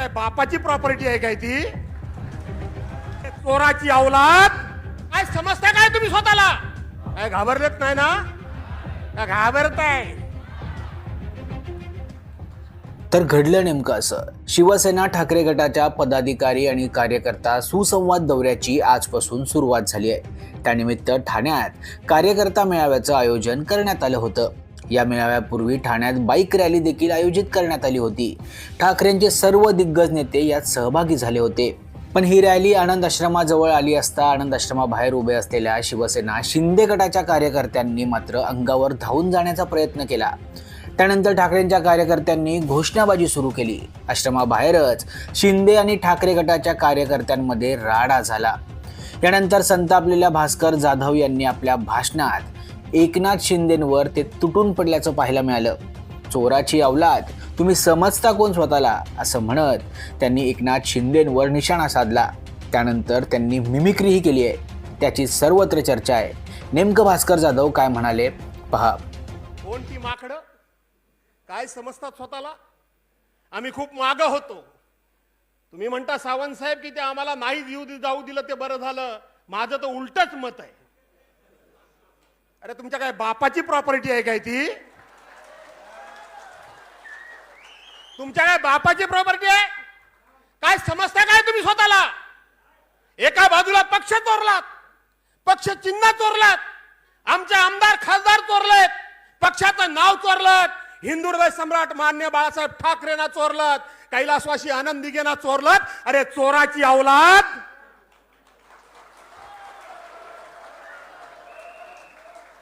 काय बापाची प्रॉपर्टी आहे काय ती? चोराची अवलाद काय समजता काय तुम्ही स्वतःला? काय घाबरलेत नाही ना? काय घाबरताय? तर घडलं नेमकं असं. शिवसेना ठाकरे गटाच्या पदाधिकारी आणि कार्यकर्ता सुसंवाद दौऱ्याची आजपासून सुरुवात झाली आहे. त्यानिमित्त ठाण्यात कार्यकर्ता मेळाव्याचं आयोजन करण्यात आलं होतं. या मेळाव्यापूर्वी ठाण्यात बाईक रॅली देखील आयोजित करण्यात आली होती. ठाकरेंचे सर्व दिग्गज नेते यात सहभागी झाले होते. पण ही रॅली आनंद आश्रमाजवळ आली असता आनंद आश्रमाबाहेर उभे असलेल्या शिवसेना शिंदे गटाच्या कार्यकर्त्यांनी मात्र अंगावर धावून जाण्याचा प्रयत्न केला. त्यानंतर ठाकरेंच्या कार्यकर्त्यांनी घोषणाबाजी सुरू केली. आश्रमाबाहेरच शिंदे आणि ठाकरे गटाच्या कार्यकर्त्यांमध्ये राडा झाला. यानंतर संतापलेल्या भास्कर जाधव यांनी आपल्या भाषणात एकनाथ शिंदेंवर ते तुटून पडल्याचं पाहायला मिळालं. चोराची अवलाद तुम्ही समजता कोण स्वतःला? असं म्हणत त्यांनी एकनाथ शिंदेंवर निशाणा साधला. त्यानंतर त्यांनी मिमिक्रीही केली आहे. त्याची सर्वत्र चर्चा आहे. नेमकं भास्कर जाधव काय म्हणाले? पहा. कोणती माकडं? काय समजतात स्वतःला? आम्ही खूप माग होतो. तुम्ही म्हणता सावंत साहेब की ते आम्हाला नाही येऊ दि- जाऊ दिलं ते बरं झालं. माझं तर उलटच मत आहे. अरे तुमच्या काय बापाची प्रॉपर्टी आहे काय ती? तुमच्या काय बापाची प्रॉपर्टी आहे? काय समजता काय तुम्ही स्वतःला? एका बाजूला पक्ष चोरलात पक्ष चिन्ह चोरलात आमचे आमदार खासदार चोरलेत पक्षाचं नाव चोरलं हिंदुर्दय सम्राट मान्य बाळासाहेब ठाकरेंना चोरलं कैलासवासी आनंद दिघेना चोरलं अरे चोराची अवलाद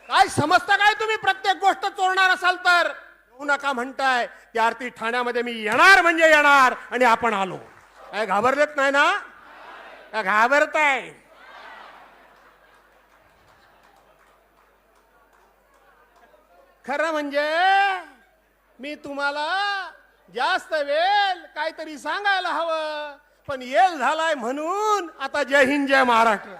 काय समजता काय तुम्ही? प्रत्येक गोष्ट चोरणार असाल तर? येऊ नका म्हणताय. त्या अर्थी ठाण्यामध्ये मी येणार म्हणजे येणार आणि आपण आलो. काय घाबरलेत नाही ना? का घाबरताय? खरं म्हणजे मी तुम्हाला जास्त वेळ काहीतरी सांगायला हवं. पण येल झालाय म्हणून आता जय हिंद जय महाराष्ट्र.